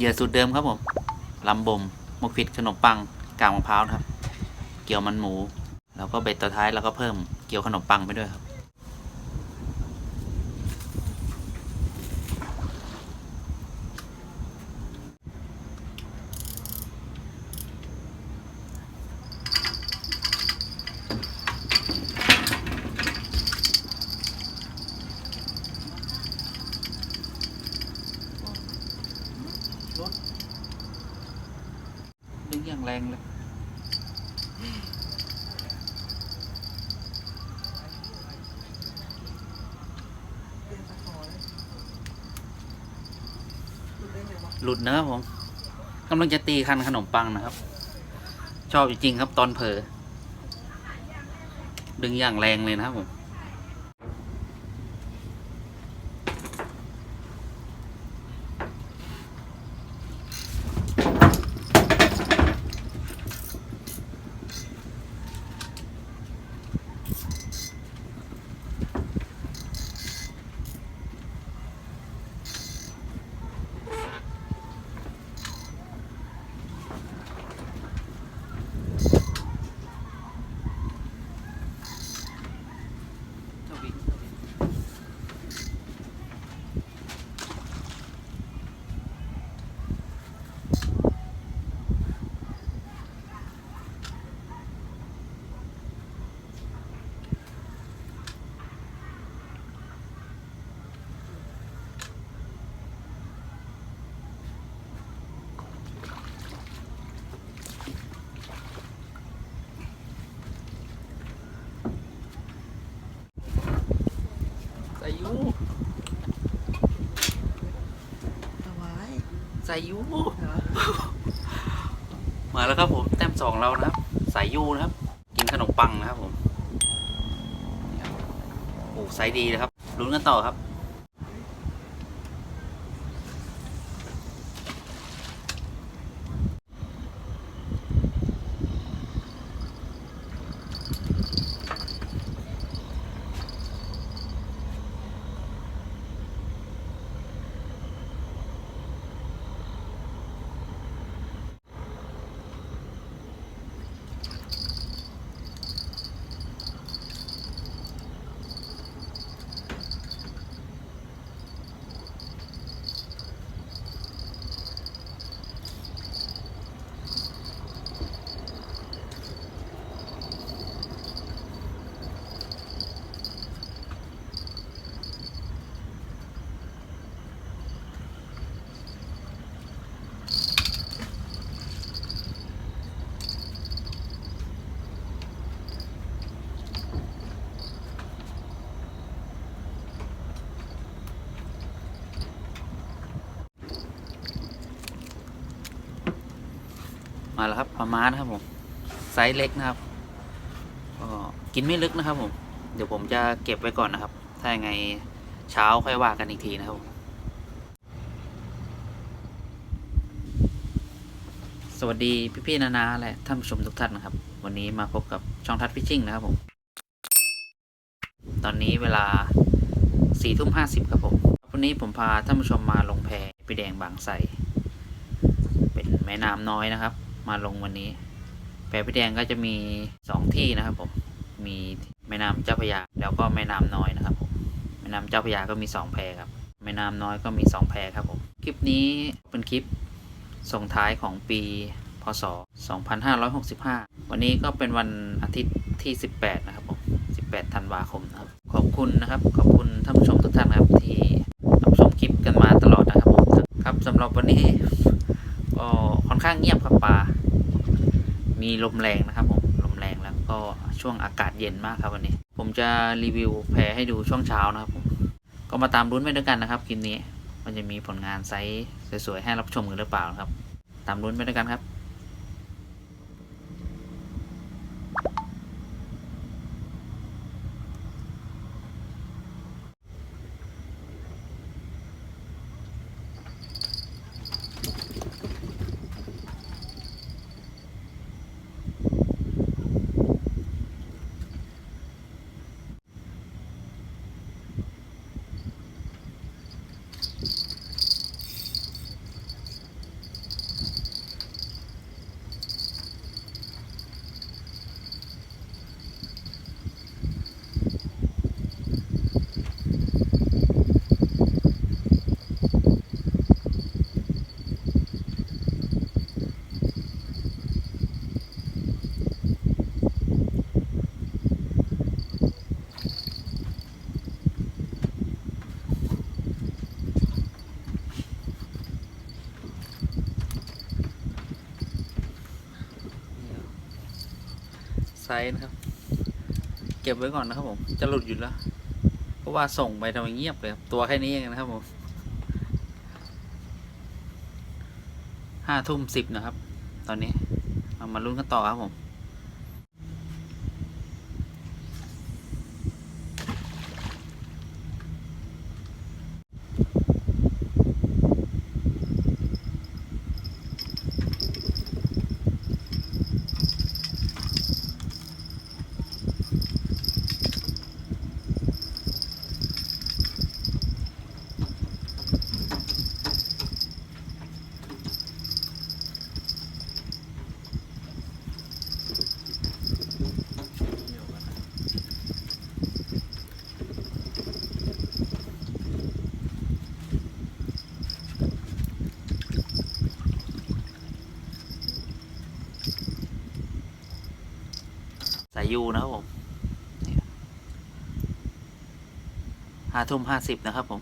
เหยื่อสูตรเดิมครับผมลำบ่มมกผิดขนมปังกางมะพร้าวนะครับ เกี่ยวมันหมู แล้วก็เบ็ดตัวท้ายแล้วก็เพิ่มเกี่ยวขนมปังไปด้วยครับ รถดึงอย่างแรงเลย หลุดนะครับผมกำลังจะตีคันขนมปังนะครับ ชอบจริงๆครับตอนเผลอดึงอย่างแรงเลยนะครับผม ใส่ยู ถวาย ส่ยูมาแล้วครับผมแต้มสองเรานะครับ สายยูนะครับ กินขนมปังนะครับผมโอ้ไซดีนะครับลุ้นกันต่อครับ มาแล้วครับปลาม้านะครับผมไซส์เล็กนะครับก็กินไม่ลึกนะครับ ผม เดี๋ยวผมจะเก็บไว้ก่อนนะครับ ถ้ายังไงเช้าค่อยว่ากันอีกทีนะครับผมสวัสดีพี่ๆนานาและท่านผู้ชมทุกท่านนะครับ วันนี้มาพบกับช่องทัดฟิชชิ่งนะครับผม ตอนนี้เวลาสี่ทุ่มห้าสิบครับผมวันนี้ผมพาท่านผู้ชมมาลงแพพี่แดงบางไทรเป็นแม่น้ำน้อยนะครับ มาลงวันนี้ แพพี่แดงก็จะมีสองที่นะครับผม มีแม่น้ำเจ้าพระยาแล้วก็แม่น้ำน้อยนะครับผมแม่น้ำเจ้าพระยาก็มีสองแพครับ แม่น้ำน้อยก็มีสองแพครับผม คลิปนี้เป็นคลิปส่งท้ายของปีพศ 2565 วันนี้ก็เป็นวันอาทิตย์ที่ 18 นะครับผม 18 ธันวาคมนะครับ ขอบคุณนะครับ ขอบคุณท่านผู้ชมทุกท่านนะครับที่รับชมคลิปกันมาตลอดนะครับผม ครับสำหรับวันนี้ ก็ค่อนข้างเงียบครับป่า มีลมแรงนะครับผมลมแรงแล้วก็ช่วงอากาศเย็นมากครับวันนี้ ผมจะรีวิวแพรให้ดูช่วงเช้านะครับผมก็มาตามรุ้นไปด้วยกันนะครับคลิปนี้ มันจะมีผลงานไซส์สวยๆให้รับชมกันหรือเปล่าครับ ตามรุ้นไปด้วยกันครับ ซต์นะครับ เก็บไว้ก่อนนะครับผม จะหลุดอยู่แล้ว เพราะว่าส่งไปทำไมเงียบเลยครับตัวแค่นี้เองนะครับผมห้าทุ่มสิบนะครับ ตอนนี้เรามาลุ้นกันต่อครับผม ยูนะครับผมห้าทุ่มห้าสิบนะครับผม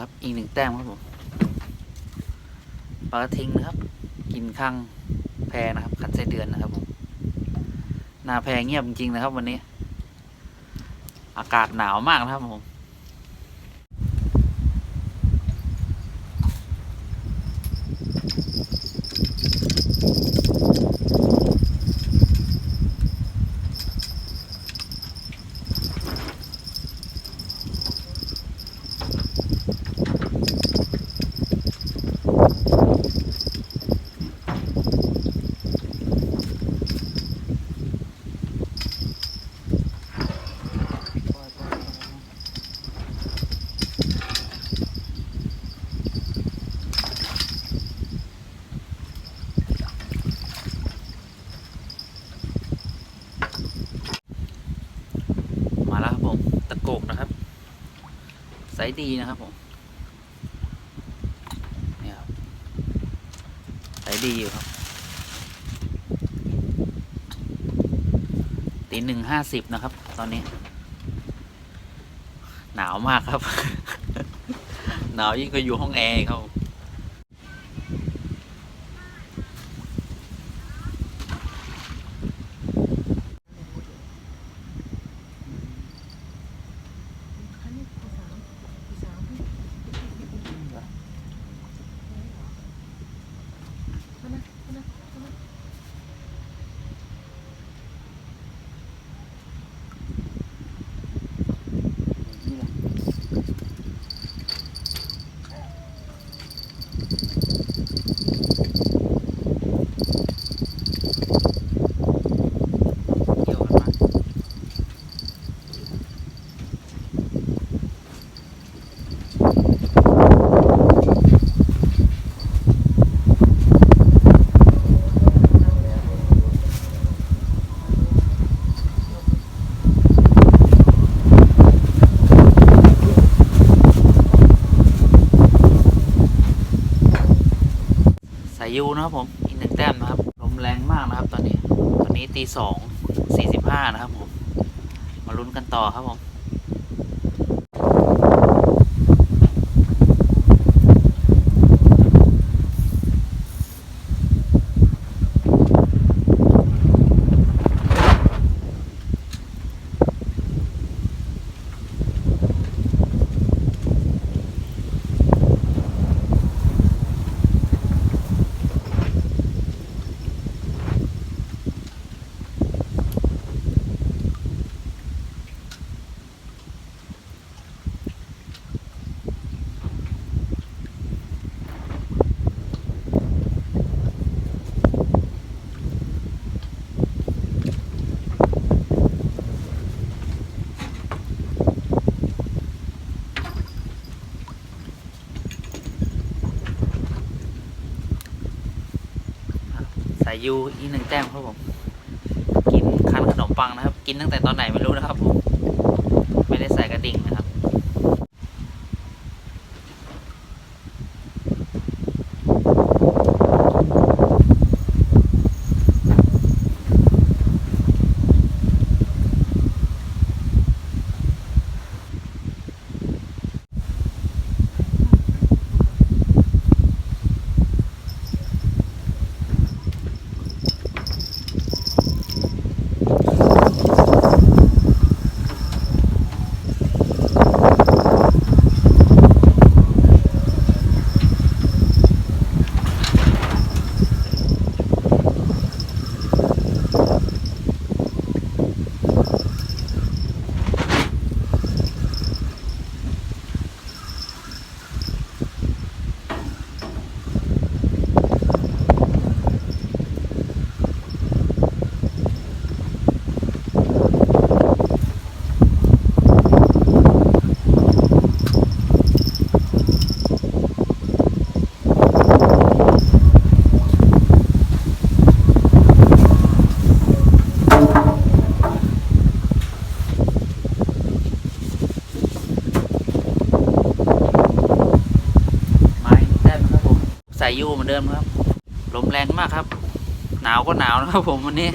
ครับ อีกหนึ่งแต้มครับผมปลากระทิงนะครับ กินข้างแพนะครับคันไส้เดือนนะครับผมหน้าแพเงียบจริงๆนะครับ วันนี้ อากาศหนาวมากนะครับผม มาแล้วครับผม ตะโกกนะครับไซ ส์ดีนะครับผมนี่ครับไซส์ดีอยู่ครับตีหนึ่งห้าสิบนะครับ ตอนนี้ หนาวมากครับ หนาวยิ่งกว่าอยู่ห้องแอร์ครับผม อันนี้ภาษาภาษาพี่เอานะเอานะเอานะ เกี่ยวกันมาสา ยูนะครับผมอีกหนึ่งแต้มนะครับลมแรงมากนะครับตอนนี้ ตอนนี้ตีสองสี่สิบห้านะครับผม มาลุ้นกันต่อครับผม ยยูอีกหนึ่งแต้มครับผม กินคันขนมปังนะครับ กินตั้งแต่ตอนไหนไม่รู้นะครับผมได้ใส่กระดิ่งนะครับ มาอีกหนึ่งแต้มนะครับผม สายยูเห มือนเดิมครับ ลมแรงมากครับ หนาวก็หนาวนะครับผมวันนี้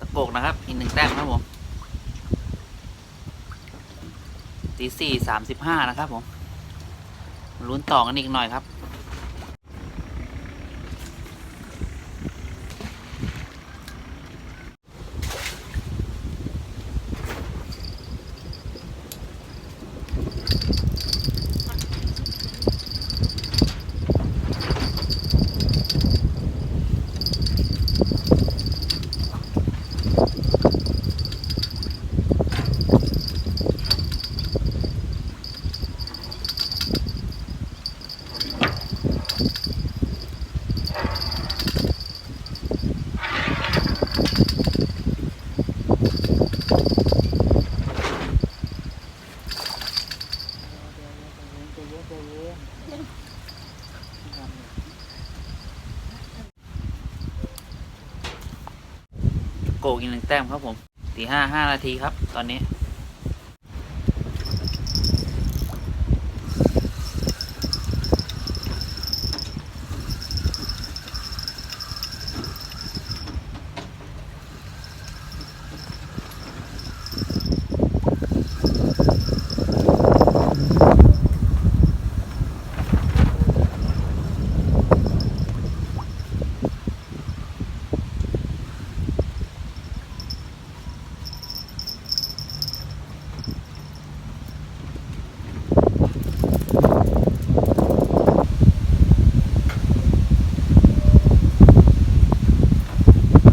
ตะโกกนะครับ อีกหนึ่งแต้มครับผม ตี สี่สามสิบห้านะครับผมลุ้นต่อกันอีกหน่อยครับ แต้มครับผมตีห้าห้านาทีครับ ตอนนี้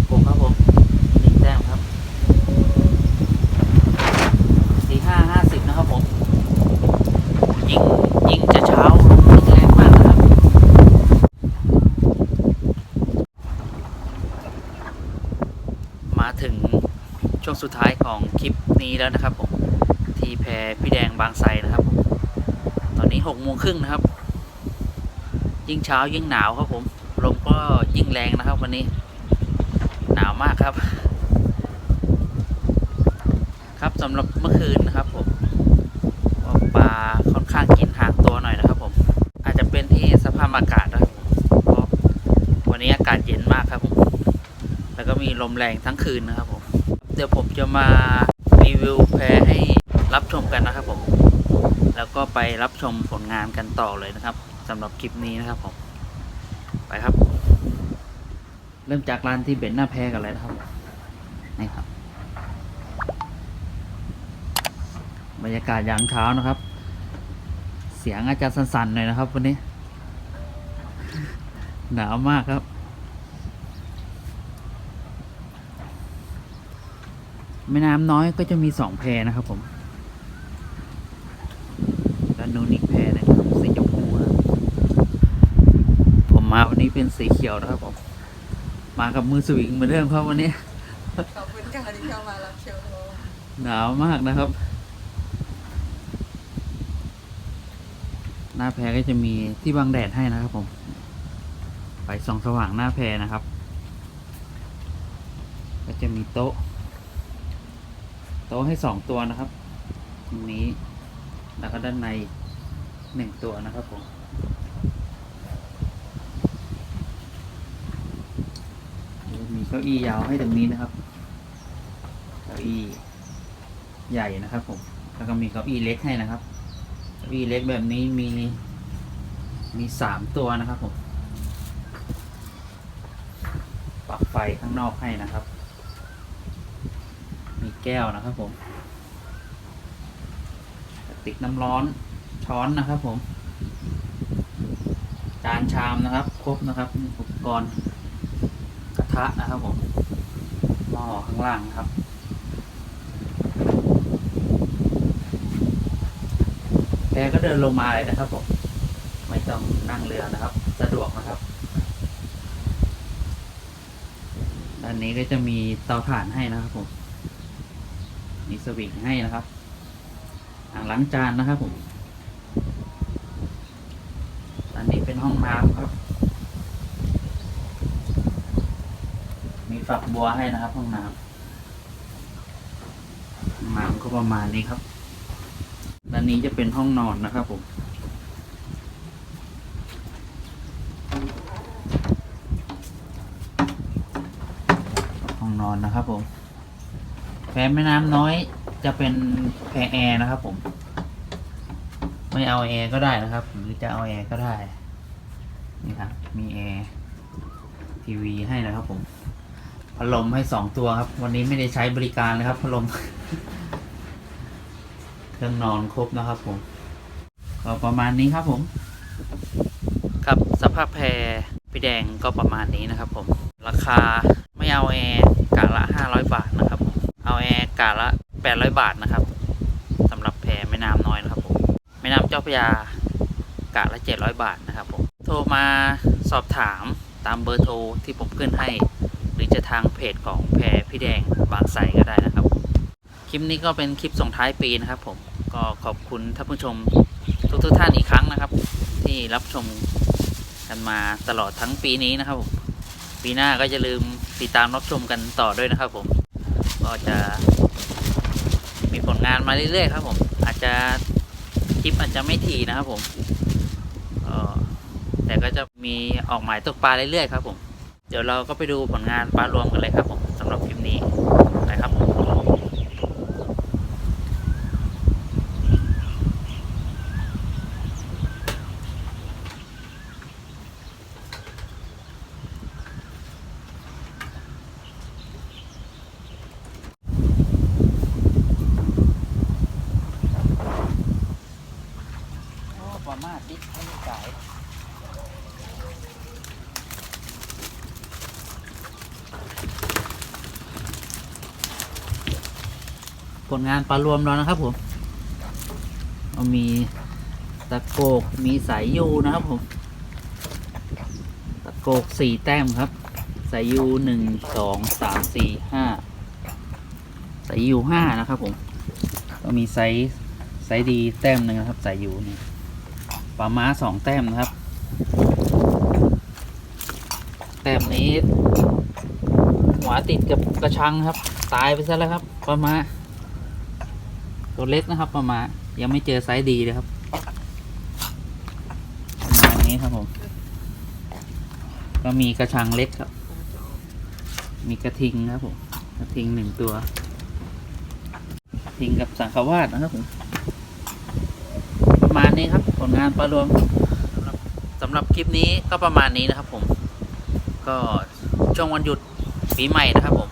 ผมครับผมหนึ่งแต้มครับสี่ห้าห้าสิบนะครับผม ยิงยิงจะเช้าลมแรงมากนะครับ มาถึงช่ วงสุดท้ายของคลิปนี้แล้วนะครับผมที่แพพี่แดงบางไทรนะครับตอนนี้หกโมงครึ่งนะครับ ยิ่งเช้ายิ่งหนาวครับผมลมก็ยิ่งแรงนะครับวันนี้หนาวมากครับ ครับสำหรับเมื่อคืนนะครับผมปลาค่อนข้างกินห่างตัวหน่อยนะครับผมอาจจะเป็นที่สภาพอากาศนะครับเพราะวันนี้อากาศเย็นมากครับผมแล้วก็มีลมแรงทั้งคืนนะครับผม เดี๋ยวผมจะมารีวิวแพรให้รับชมกันนะครับผม แล้วก็ไปรับชมผลงานกันต่อเลยนะครับสำหรับคลิปนี้นะครับผม ไปครับ เริ่มจากร้านที่เป็นหน้าแพรกันเลยนะครับนี่ครับ บรรยากาศยามเช้านะครับ เสียงอาจจะสั่นๆหน่อยนะครับ วันนี้ หนาวมากครับ แม่น้ำน้อยก็จะมีสองแพนะครับผมด้านนู้นอีกแพหนะครับสีชมพูครับผมมาวันนี้เป็นสีเขียวนะครับผมมากับมือสวิงเหมือนเดิมครับวันนี้ขอบคุณค่ะที่เข้ามารับชมหนาวมากนะครับ หน้าแพก็จะมีที่บังแดดให้นะครับผมไฟส่องสว่างหน้าแพนะครับ ก็จะมีโต๊ะโต๊ะให้สองตัวนะครับ ตรงนี้ แล้วก็ด้านในหนึ่งตัวนะครับผมมีเก้าอี้ยาวให้ตรงนี้นะครับ เก้าอี้ใหญ่นะครับผม แล้วก็มีเก้าอี้เล็กให้นะครับ เก้าอี้เล็กแบบนี้มีมีสามตัวนะครับผม ปลั๊กไฟข้างนอกให้นะครับ แก้วนะครับผมติกน้ำร้อนช้อนนะครับผม จานชามนะครับ ครบนะครับอุปกรณ์กระทะนะครับผมหม้อข้างล่างครับแพก็เดินลงมาเลยนะครับผมไม่ต้องนั่งเรือนะครับ สะดวกนะครับด้านนี้ก็จะมีเตาถ่านให้นะครับผม มีสวิงให้นะครับอ่างล้างจานนะครับผมอันนี้เป็นห้องน้ำครับ มีฝักบัวให้นะครับ ห้องน้ำห้องน้ำก็ประมาณนี้ครับด้านนี้จะเป็นห้องนอนนะครับผมห้องนอนนะครับผม แพแม่น้ำน้อยจะเป็นแพแอร์นะครับ ผม ไม่เอาแอร์ก็ได้นะครับหรือจะเอาแอร์ก็ได้นี่ครับ มีแอร์ทีวีให้นะครับ ผมพัดลมให้สองตัวครับ วันนี้ไม่ได้ใช้บริการเลยครับพัดลมเครื่องนอนครบนะครับ ผมก็ประมาณนี้ครับผม ครับสภาพแพรพี่แดงก็ประมาณนี้นะครับ ผม ราคาไม่เอาแอร์กะละ500บาทนะครับ แอร์กะละ 800 บาทนะครับสำหรับแพรแม่น้ำน้อยนะครับผมแม่น้ำเจ้าพยากะละ 700 บาทนะครับผมโทรมาสอบถามตามเบอร์โทรที่ผมขึ้นให้ หรือจะทางเพจของแพรพี่แดงบางไทรก็ได้นะครับ คลิปนี้ก็เป็นคลิปส่งท้ายปีนะครับผมก็ขอบคุณท่านผู้ชมทุกทุกท่านอีกครั้งนะครับ ที่รับชมกันมาตลอดทั้งปีนี้นะครับผมปีหน้าก็จะลืมติดตามรับชมกันต่อด้วยนะครับผม ก็จะมีผลงานมาเรื่อยๆครับผม อาจจะคลิปอาจจะไม่ถี่นะครับผมแต่ก็จะมีออกหมายตกปลาเรื่อยๆครับผม เดี๋ยวเราก็ไปดูผลงานปลารวมกันเลยครับผมสำหรับคลิปนี้นะครับผม โอ้ประมาทดิไม่ได้จ่ายผ ลงานปลารวมแล้วนะครับผมเอามีตะโกกมีสายยูนะครับผมตะโกกสี่แต้มครับ สายยูหนึ่งสองสามสี่ห้าสายยูห้านะครับผมก็มีไซส์ไซส์ดีแต้มหนึ่งนะครับ สายยูนี่ปลาม้าสองแต้มนะครับ แต้มนี้หัวติดกับกระชังครับ ตายไปซะแล้วครับปลาม้า ตัวเล็กนะครับปลาม้ายังไม่เจอไซส์ดีเลยครับประมาณนี้ครับผมก็มีกระชังเล็กครับ มีกระทิงครับผมกระทิงหนึ่งตัวกระทิงกับสังขวาสนะครับผมประมาณนี้ครับ ผลงานปลารวมสำหรับคลิปนี้ก็ประมาณนี้นะครับ ผม ก็ช่วงวันหยุดปีใหม่นะครับผม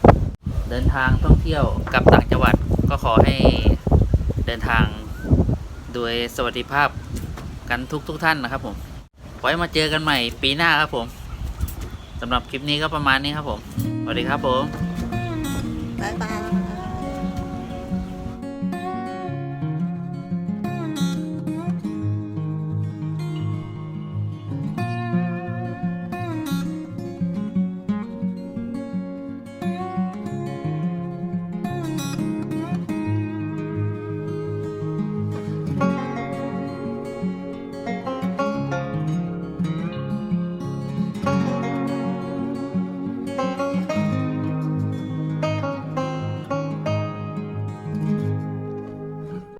เดินทางท่องเที่ยวกลับต่างจังหวัดก็ขอให้ ดินทางโดยสวัสดิภาพกันทุกทุกท่านนะครับผมไว้มาเจอกันใหม่ปีหน้าครับผมสำหรับคลิปนี้ก็ประมาณนี้ครับผม สวัสดีครับผม บ๊ายบาย